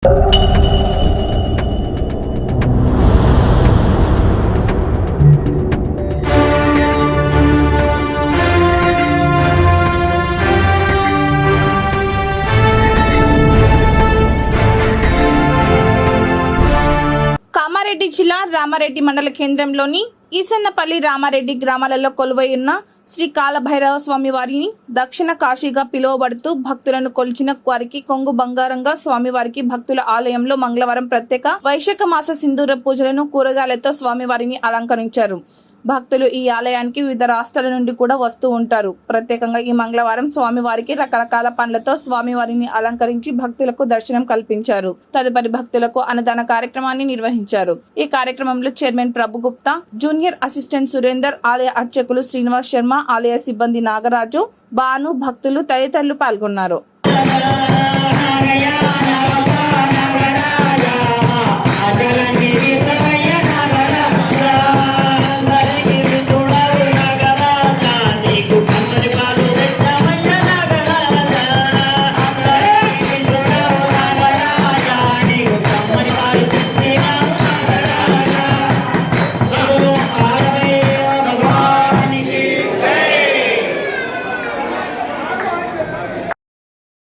కామారెడ్డి జిల్లా రామారెడ్డి మండల కేంద్రంలోని ఈసన్నపల్లి రామారెడ్డి గ్రామాలలో కొలువై ఉన్న శ్రీ కాలభైరవ స్వామి వారిని దక్షిణ కాశీగా పిలువబడుతూ భక్తులను కొలిచిన వారికి కొంగు బంగారంగా స్వామివారికి భక్తుల ఆలయంలో మంగళవారం ప్రత్యేక వైశాఖ మాస సింధూర పూజలను కూరగాయలతో స్వామివారిని అలంకరించారు. భక్తులు ఈ ఆలయానికి వివిధ రాష్ట్రాల నుండి కూడా వస్తూ ఉంటారు. ప్రత్యేకంగా ఈ మంగళవారం స్వామివారికి రకరకాల పండ్లతో స్వామివారిని అలంకరించి భక్తులకు దర్శనం కల్పించారు. తదుపరి భక్తులకు అన్నదాన కార్యక్రమాన్ని నిర్వహించారు. ఈ కార్యక్రమంలో chairman Prabhu Gupta junior assistant Surender ఆలయ అర్చకులు శ్రీనివాస్ శర్మ ఆలయ సిబ్బంది నాగరాజు భాను భక్తులు తదితరులు పాల్గొన్నారు.